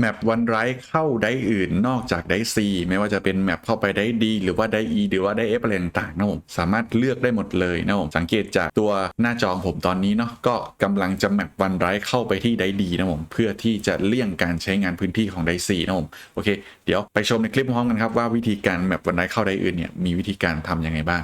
แมปวันไรเข้าได้อื่นนอกจากได้ซีไม่ว่าจะเป็นแมปเข้าไปได้ดีหรือว่าได้ E หรือว่าได้ F อะไรต่างๆนะผมสามารถเลือกได้หมดเลยนะผมสังเกตจากตัวหน้าจอผมตอนนี้เนาะก็กำลังจะแมปวันไรเข้าไปที่ได้ดีนะผมเพื่อที่จะเลี่ยงการใช้งานพื้นที่ของได้ซีนะผมโอเค เดี๋ยวไปชมในคลิปพร้อมกันครับว่าวิธีการแมปวันไรเข้าได้อื่นเนี่ยมีวิธีการทำยังไงบ้าง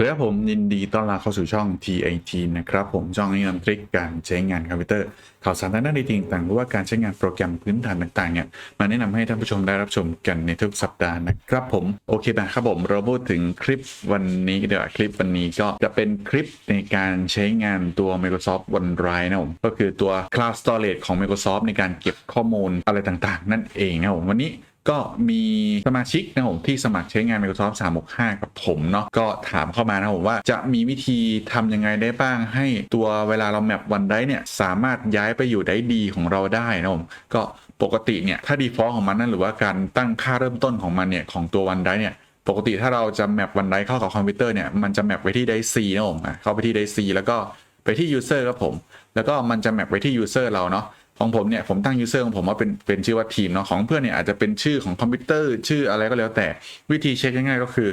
สวัสดีครับผมยินดีต้อนรับเข้าสู่ช่อง TIT นะครับผมช่องนี้นำคลิกการใช้งานคอมพิวเตอร์ข่าวสารทางด้านดีต่างๆหรือว่าการใช้งานโปรแกรมพื้นฐานต่างๆเนี่ยมาแนะนำให้ท่านผู้ชมได้รับชมกันในทุกสัปดาห์นะครับผมโอเคนะครับผมเราพูดถึงคลิปวันนี้เดี๋ยวคลิปวันนี้ก็จะเป็นคลิปในการใช้งานตัว Microsoft OneDrive นะผมก็คือตัว Cloud Storage ของ Microsoft ในการเก็บข้อมูลอะไรต่างๆ นั่นเองนะผมวันนี้ ก็มีสมาชิกนะผมที่สมัครใช้งาน Microsoft 365 กับผมเนาะก็ถามเข้ามานะผมว่าจะมีวิธีทำยังไงได้บ้าง ให้ตัวเวลาเราแมปวันได้เนี่ยสามารถย้ายไปอยู่ได้ดีของเราได้นะผมก็ปกติเนี่ยถ้า default ของมันนั่นหรือว่าการตั้งค่าเริ่มต้นของมันเนี่ยของตัววันได้เนี่ยปกติถ้าเราจะแมปวันไดเข้ากับคอมพิวเตอร์เนี่ยมันจะแมปไปที่ได้ C นะผมเข้าไปที่ได้ C แล้วก็ไปที่ user ครับผม แล้วก็มันจะแมปไปที่ user เราเนาะ ของผมเนี่ยผมตั้ง user ของผมว่าเป็นเป็นชื่อว่าทีมเนาะของเพื่อนเนี่ยอาจจะเป็นชื่อของคอมพิวเตอร์ชื่ออะไรก็แล้วแต่วิธีเช็คง่ายๆก็คือ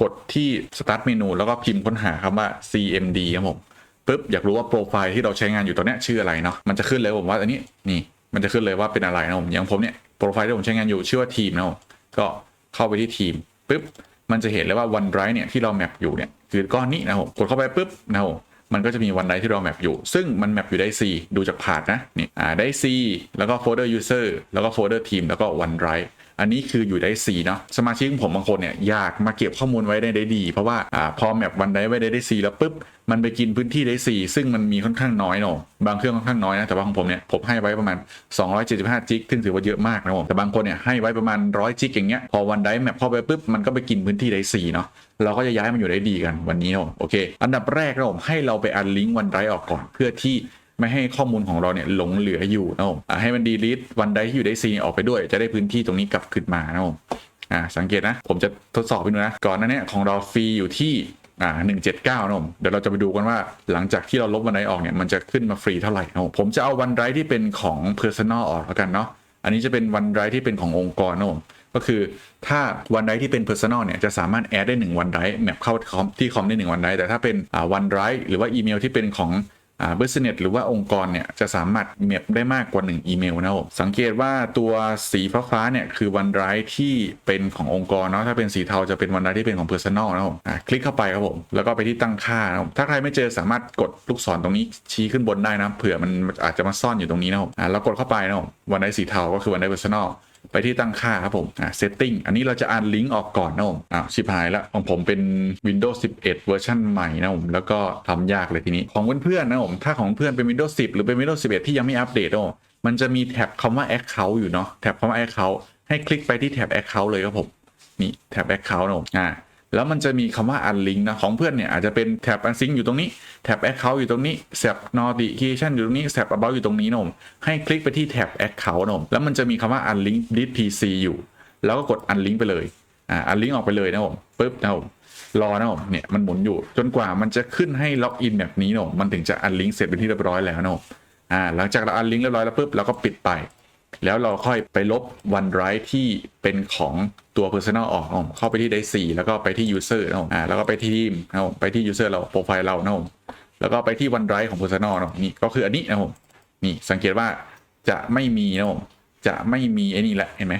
กดที่ start menu แล้วก็พิมพ์ค้นหาคำว่า cmd ครับผมปุ๊บอยากรู้ว่าโปรไฟล์ที่เราใช้งานอยู่ตอนนี้ชื่ออะไรเนาะมันจะขึ้นเลยผมว่าอันนี้นี่มันจะขึ้นเลยว่าเป็นอะไรนะผมอย่างผมเนี่ยโปรไฟล์ที่ผมใช้งานอยู่ชื่อว่าทีมนะผมก็เข้าไปที่ทีมปุ๊บมันจะเห็นเลยว่า OneDrive เนี่ยที่เราแมปอยู่เนี่ยคือก้อนนี้นะผมกดเข้าไปปุ๊บนะผม มันก็จะมีวันไดที่เราแมปอยู่ ซึ่งมันแมปอยู่ได้ C ดูจากพาดนะนี่อ่าได้ C แล้วก็โฟลเดอร์ user แล้วก็โฟลเดอร์ทีมแล้วก็วันไร อันนี้คืออยู่ได้ C เนาะสมาชิกของผมบางคนเนี่ยอยากมาเก็บข้อมูลไว้ได้ได้ดี เพราะว่าอ่าพอแมปวันได้ไว้ได้ได้ C แล้วปุ๊บมันไปกินพื้นที่ได้ C ซึ่งมันมีค่อนข้างน้อยเนาะบางเครื่องค่อนข้างน้อยนะแต่ว่าของผมเนี่ยผมให้ไว้ประมาณ 275จิกซึ่งถือว่าเยอะมากนะผมแต่บางคนเนี่ยให้ไว้ประมาณ 100จิกอย่างเงี้ยพอวันได้แมปเข้าไปปุ๊บมันก็ไปกินพื้นที่ได้ C เนาะเราก็จะย้ายมันอยู่ได้ดีกันวันนี้นะโอเค อันดับแรกนะผมให้เราไปอันลิงก์วันไรออกก่อนเพื่อที่ ไม่ให้ข้อมูลของเราเนี่ยหลงเหลืออยู่นะผมให้มันดีลิทวันไดที่อยู่ได้ซีออกไปด้วย จะได้พื้นที่ตรงนี้กลับขึ้นมานะผมอ่าสังเกตนะ ผมจะทดสอบไปดูนะ ก่อนหนั้นเนี่ยของเราฟรีอยู่ที่อ่าหนึ่งเจ็ดเก้านะผมเดี๋ยวเราจะไปดูกันว่าหลังจากที่เราลบวันไดออกเนี่ยมันจะขึ้นมาฟรีเท่าไหร่นะผมผมจะเอาวันไรที่เป็นของ Personal ออกแล้วกันเนาะอันนี้จะเป็นวันไรที่เป็นขององค์กรนะผมก็คือถ้าวันไดที่เป็น Personal เนี่ยจะสามารถแอดได้ 1 วันไดแมปเข้าที่คอมได้1วันไดแต่ถ้าเป็นวันไดหรือว่าอีเมลที่เป็นของ อ่า business หรือว่าองค์กรเนี่ยจะสามารถแมปได้มากกว่า 1 อีเมลนะครับสังเกตว่าตัวสีฟ้าๆเนี่ยคือวันไดที่เป็นขององค์กรเนาะถ้าเป็นสีเทาจะเป็นวันไดที่เป็นของ Personal นะครับคลิกเข้าไปครับผมแล้วก็ไปที่ตั้งค่านะครับถ้าใครไม่เจอสามารถกดลูกศรตรงนี้ชี้ขึ้นบนได้นะเผื่อมันอาจจะมาซ่อนอยู่ตรงนี้นะครับผมอ่าแล้วกดเข้าไปนะครับวันไดสีเทาก็คือวันได Personal ไปที่ตั้งค่าครับผมอ่า setting อันนี้เราจะอ่านลิงก์ออกก่อนนะผมอ้าวชิบหายแล้วของผมเป็น Windows 11 เวอร์ชันใหม่นะผมแล้วก็ทำยากเลยทีนี้ ของเพื่อนๆนะผมถ้าของเพื่อนเป็น Windows 10 หรือเป็น Windows 11 ที่ยังไม่อัปเดตนะผมมันจะมีแท็บคำว่า account อยู่เนาะแท็บคำว่า account ให้คลิกไปที่แท็บ account เลยครับผมนี่แท็บ account นะผมอ่า แล้วมันจะมีคำว่า unlink นะของเพื่อนเนี่ยอาจจะเป็นแท็บ unsync อยู่ตรงนี้แท็บ account อยู่ตรงนี้แท็บ notification อยู่ตรงนี้แท็บ about อยู่ตรงนี้นมให้คลิกไปที่แท็บ account นมแล้วมันจะมีคำว่า unlink this pc อยู่ แล้วก็กด unlink ไปเลยอ่า unlink ออกไปเลยนะผมปึ๊บนะผมรอนะผมเนี่ยมันหมุนอยู่จนกว่ามันจะขึ้นให้ล็อกอินแบบนี้นมมันถึงจะ unlink เสร็จเป็นที่เรียบร้อยแล้วนะผมอ่าหลังจากเรา unlink เรียบร้อยแล้วปุ๊บเราก็ปิดไป แล้วเราค่อยไปลบ OneDrive ที่เป็นของตัว Personal ออกนะผมเข้าไปที่ d 4แล้วก็ไปที่ User นะผมอ่าแล้วก็ไปที่ทีมนะผมไปที่ User เราโปรไฟล์เรานะแล้วก็ไปที่ OneDrive ของ Personal นะนี่ก็คืออันนี้นะผมนี่สังเกตว่าจะไม่มีนะผมจะไม่มีไอ้นี่แหละเห็นไหม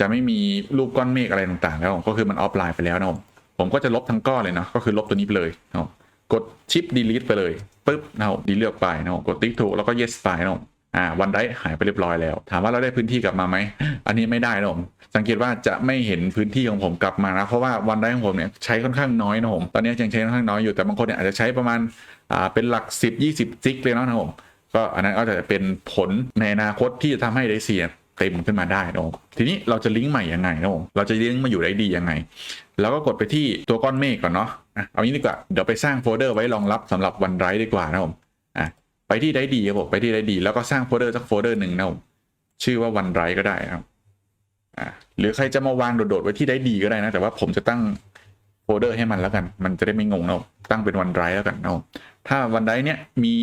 จะไม่มีรูปก้อนเมฆอะไรต่างๆ แล้วก็คือมันออฟไลน์ไปแล้วนะผมผมก็จะลบทั้งก้อนเลยเนาะก็คือลบตัวนี้ไปเลยนะผมกดชิป delete ไปเลยปึ๊บนะผมดีเลือกไปนะผมกดติ๊กถูกแล้วก็ yes ไปนะผม อ่าวันได้หายไปเรียบร้อยแล้ว ถามว่าเราได้พื้นที่กลับมาไหม อันนี้ไม่ได้นะผมสังเกตว่าจะไม่เห็นพื้นที่ของผมกลับมานะเพราะว่าวันได้ของผมเนี่ยใช้ค่อนข้างน้อยนะผมตอนนี้ยังใช้ค่อนข้างน้อยอยู่แต่บางคนเนี่ยอาจจะใช้ประมาณอ่าเป็นหลัก 10 20จิกเลยนะนะผมก็อันนั้นก็จะเป็นผลในอนาคตที่จะทำให้ได้เสียเต็มขึ้นมาได้นะผมทีนี้เราจะลิงก์ใหม่ยังไงนะผมเราจะลิงก์มาอยู่ได้ดียังไงเราก็กดไปที่ตัวก้อนเมฆก่อนเนาะเอางี้ดีกว่าเดี๋ยวไปสร้างโฟลเดอร์ไว้รองรับสำหรับวันไรดีกว่านะผมอะ ไปที่ได้ดีครับผมไปที่ได้ดี แล้วก็สร้างโฟลเดอร์สักโฟลเดอร์หนึ่งนะผมชื่อว่าวันไรก็ได้นะครับอ่าหรือใครจะมาวางโดดๆไว้ที่ได้ดีก็ได้นะ แต่ว่าผมจะตั้งโฟลเดอร์ให้มันแล้วกัน มันจะได้ไม่งงนะตั้งเป็นวันไรแล้วกันนะผมถ้าวันไรเนี่ยมี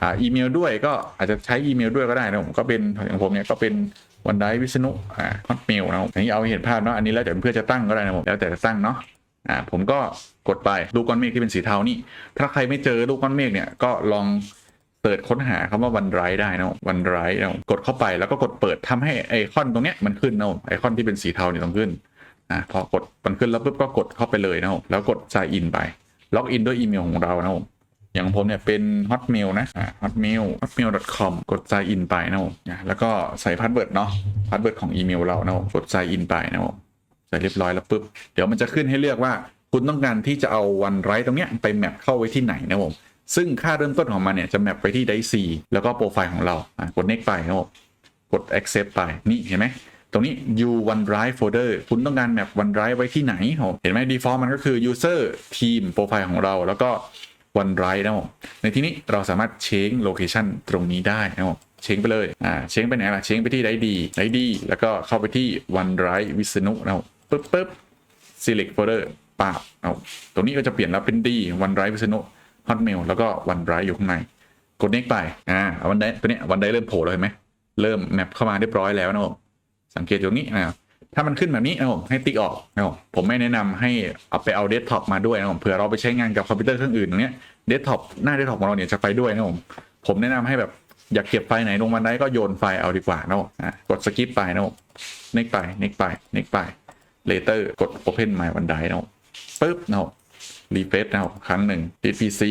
อ่าอีเมลด้วยก็อาจจะใช้อีเมลด้วยก็ได้นะผมก็เป็นอย่างผมเนี่ยก็เป็นวันไรวิษณุอ่าฮอตเมลนะอันนี้เอาเห็นภาพเนาะอันนี้แล้วแต่เพื่อจะตั้งก็ได้นะผมแล้วแต่จะตั้งเนาะอ่าผมก็กดไปลูกก้อนเมฆที่เป็นสีเทานี่ ถ้าใครไม่เจอลูกก้อนเมฆเนี่ยก็ลอง เปิดค้นหาคำว่าวันไรได้นะวันไรนะกดเข้าไปแล้วก็กดเปิดทำให้ไอคอนตรงเนี้ยมันขึ้นนะไอคอนที่เป็นสีเทาเนี่ยต้องขึ้นอะพอกดมันขึ้นแล้วปุ๊บก็กดเข้าไปเลยนะแล้วกด sign in ไป ล็อกอินด้วยอีเมลของเรานะอย่างของผมเนี่ยเป็น hotmail นะอ่า hotmail hotmail.com กด sign in ไปนะครับอะแล้วก็ใส่พาสเวิร์ดเนาะพาสเวิร์ดของอีเมลเรานะกด sign in ไปนะใส่เรียบร้อยแล้วปุ๊บเดี๋ยวมันจะขึ้นให้เลือกว่า คุณต้องการที่จะเอาวันไรตรงเนี้ยไปแมปเข้าไว้ที่ไหนนะผม ซึ่งค่าเริ่มต้นของมันเนี่ยจะแมปไปที่ไดซีแล้วก็โปรไฟล์ของเรากด next ไปครับกด accept ไปนี่เห็นไหมตรงนี้ u OneDrive folder คุณต้องการแมป OneDrive ไว้ที่ไหนครับเห็นไหม default มันก็คือ user team โปรไฟล์ของเราแล้วก็ OneDrive นะครับในที่นี้เราสามารถเชง location ตรงนี้ได้นะครับเชงไปเลยอ่าเชงไปไหนล่ะเชงไปที่ไดดีไดดีแล้วก็เข้าไปที่ OneDrive วิษณุนะครับปึ๊บปึ๊บ select folder ปาบเอาตรงนี้ก็จะเปลี่ยนแล้วเป็น D OneDrive วิษณุ Hotmail แล้วก็ OneDrive อยู่ข้างใน กด next ไป อ่าวันไดตัวเนี้ยวันไดเริ่มโผล่แล้วเห็นไหม เริ่มแมปเข้ามาเรียบร้อยแล้วนะครับสังเกตตรงนี้นะครับถ้ามันขึ้นแบบนี้นะครับให้ติ๊กออกนะผมไม่แนะนำให้เอาไปเอาเดสก์ท็อปมาด้วยนะครับเผื่อเราไปใช้งานกับคอมพิวเตอร์เครื่องอื่นตรงเนี้ยเดสก์ท็อปหน้าเดสก์ท็อปของเราเนี่ยจะไปด้วยนะผมผมแนะนำให้แบบอยากเก็บไฟล์ไหนลงมาได้ก็โยนไฟล์เอาดีกว่านะครับอะกดสกิปไปนะครับเน็กไปเน็กไปเน็กไป later กด open my OneDrive นะครับปึ๊บนะครับ รีเฟรชนะครับครั้งหนึ่ง PC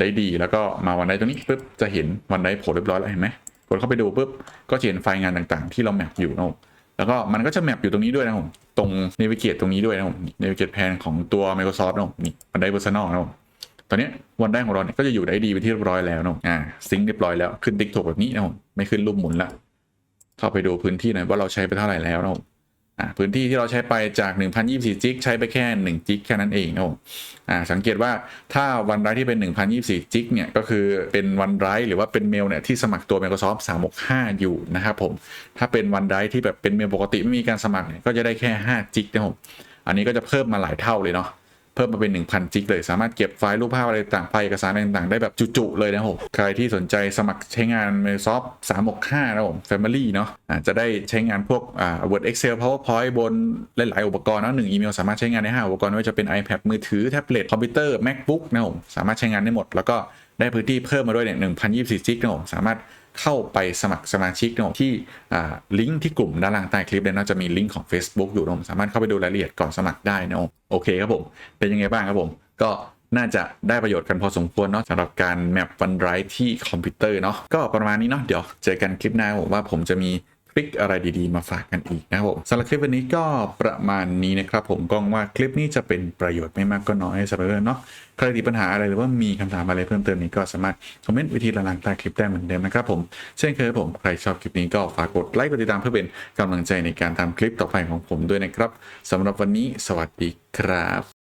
ได้ดีแล้วก็มาวันไดตรงนี้ปุ๊บจะเห็นวันไดโผล่เรียบร้อยแล้วเห็นไหมกดเข้าไปดูปุ๊บก็จะเห็นไฟล์งานต่างๆ ที่เราแมปอยู่นะครับแล้วก็มันก็จะแมปอยู่ตรงนี้ด้วยนะครับตรง navigate ตรงนี้ด้วยนะครับ navigate pan ของตัว Microsoft นะครับนี่วันได personal นะครับตอนนี้วันไดของเราเนี่ยก็จะอยู่ได้ดีไปที่เรียบร้อยแล้วนะครับอ่าซิงค์เรียบร้อยแล้วขึ้นติ๊กถูกแบบนี้นะครับไม่ขึ้นรูปหมุนละเข้าไปดูพื้นที่หน่อยว่าเราใช้ไปเท่าไหร่แล้วนะครับ พื้นที่ที่เราใช้ไปจาก 1,024จิกใช้ไปแค่1จิกแค่นั้นเองนะครับอ่าสังเกตว่าถ้าวันไรที่เป็น 1,024จิกเนี่ยก็คือเป็นวันไรหรือว่าเป็นเมลเนี่ยที่สมัครตัว Microsoft 365 อยู่นะครับผม ถ้าเป็นวันไรที่แบบเป็นเมลปกติไม่มีการสมัครเนี่ยก็จะได้แค่5จิกนะครับผม อันนี้ก็จะเพิ่มมาหลายเท่าเลยเนาะ เพิ่มมาเป็น 1,000จิกเลย สามารถเก็บไฟล์รูปภาพอะไรต่างไฟล์เอกสารอะไรต่างๆ ได้แบบจุๆเลยนะครับผมใครที่สนใจสมัครใช้งาน Microsoft 365 นะครับผม Family เนาะอ่าจะได้ใช้งานพวกอ่า Word Excel PowerPoint บนหลายๆ อุปกรณ์เนาะหนึ่งอีเมลสามารถใช้งานได้5อุปกรณ์ไม่ว่าจะเป็น iPad มือถือแท็บเล็ตคอมพิวเตอร์ MacBook นะครับผมสามารถใช้งานได้หมด แล้วก็ได้พื้นที่เพิ่มมาด้วยเนี่ย1,024จิกนะครับผมสามารถ เข้าไปสมัครสมาชิกนะครับที่ลิงก์ที่กลุ่มด้านล่างใต้คลิปเนี่ยน่าจะมีลิงก์ของ Facebook อยู่นะสามารถเข้าไปดูรายละเอียดก่อนสมัครได้นะครับโอเคครับผมเป็นยังไงบ้างครับผมก็น่าจะได้ประโยชน์กันพอสมควรเนาะสำหรับการแมปฟันไรที่คอมพิวเตอร์เนาะก็ประมาณนี้เนาะเดี๋ยวเจอกันคลิปหน้าผมว่าผมจะมี ทริคอะไรดีๆ มาฝากกันอีกนะครับผมสำหรับคลิปวันนี้ก็ประมาณนี้นะครับผมก็วังว่าคลิปนี้จะเป็นประโยชน์ไม่มากก็น้อยสำหรับเรื่องเนาะใครติดปัญหาอะไรหรือว่ามีคำถามอะไรเพิ่มเติมนี้ก็สามารถคอมเมนต์วิธีละลางใต้คลิปได้เหมือนเดิมนะครับผมเช่นเคยผมใครชอบคลิปนี้ก็ฝากกดไลค์กดติดตามเพื่อเป็นกำลังใจในการทำคลิปต่อไปของผมด้วยนะครับสำหรับวันนี้สวัสดีครับ